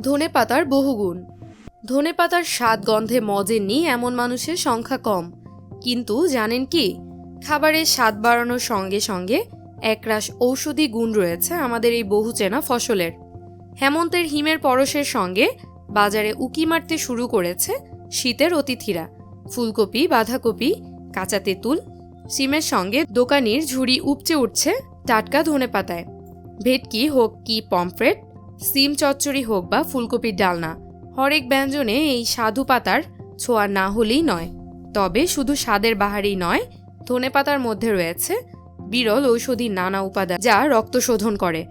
ধনে পাতার বহুগুণ। ধনে পাতার স্বাদ গন্ধে মজেননি এমন মানুষের সংখ্যা কম। কিন্তু জানেন কি? খাবারের স্বাদ বাড়ানোর সঙ্গে সঙ্গে একরাশ ঔষধি গুণ রয়েছে আমাদের এই বহু চেনা ফসলের। হেমন্তের হিমের পরশের সঙ্গে বাজারে উকি মারতে শুরু করেছে শীতের অতিথিরা। ফুলকপি, বাঁধাকপি, কাঁচা তেঁতুল, সিমের সঙ্গে দোকানির ঝুড়ি উপচে উঠছে টাটকা ধনে পাতায় ভেটকি হোক কি পমফ্রেট সিম চচ্চড়ি হোক বা ফুলকপির ডালনা, হরেক ব্যঞ্জনে এই সাধু পাতার ছোঁয়া না হলেই নয়। তবে শুধু স্বাদের বাহারেই নয়, ধনে পাতার মধ্যে রয়েছে বিরল ঔষধি নানা উপাদান যা রক্ত শোধন করে।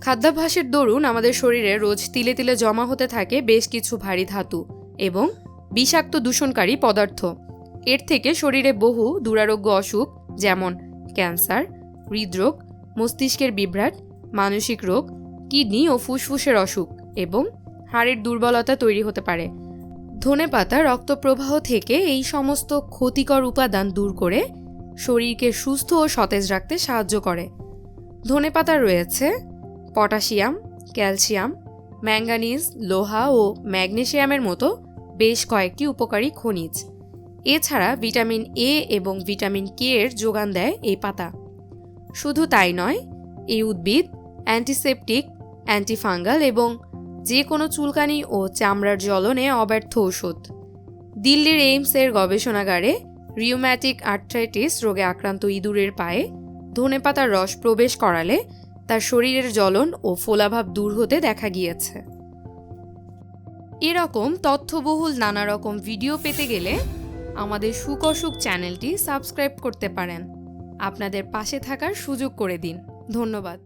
খাদ্যাভ্যাসের দরুন আমাদের শরীরে রোজ তিলে তিলে জমা হতে থাকে বেশ কিছু ভারী ধাতু এবং বিষাক্ত দূষণকারী পদার্থ। এর থেকে শরীরে বহু দুরারোগ্য অসুখ যেমন ক্যান্সার, হৃদরোগ, মস্তিষ্কের বিভ্রাট, মানসিক রোগ কিডনি ও ফুসফুসের অসুখ এবং হাড়ের দুর্বলতা তৈরি হতে পারে। ধনে পাতা রক্ত প্রবাহ থেকে এই সমস্ত ক্ষতিকর উপাদান দূর করে শরীরকে সুস্থ ও সতেজ রাখতে সাহায্য করে। ধনে পাতা রয়েছে পটাশিয়াম, ক্যালসিয়াম, ম্যাঙ্গানিজ, লোহা ও ম্যাগনেসিয়ামের মতো বেশ কয়েকটি উপকারী খনিজ। এছাড়া ভিটামিন এ এবং ভিটামিন কে এর যোগান দেয় এই পাতা। শুধু তাই নয়, এই উদ্ভিদ অ্যান্টিসেপটিক অ্যান্টিফাঙ্গাল এবং যে কোনো চুলকানি ও চামড়ার জ্বলনে অব্যর্থ ঔষধ দিল্লির এইমসের গবেষণাগারে রিউম্যাটিক আর্থ্রাইটিস রোগে আক্রান্ত ইঁদুরের পায়ে ধনেপাতার রস প্রবেশ করালে তার শরীরের জ্বলন ও ফোলাভাব দূর হতে দেখা গিয়েছে। এরকম তথ্যবহুল নানা রকম ভিডিও পেতে গেলে আমাদের অসুখ চ্যানেলটি সাবস্ক্রাইব করতে পারেন। আপনাদের পাশে থাকার সুযোগ করে দিন। ধন্যবাদ।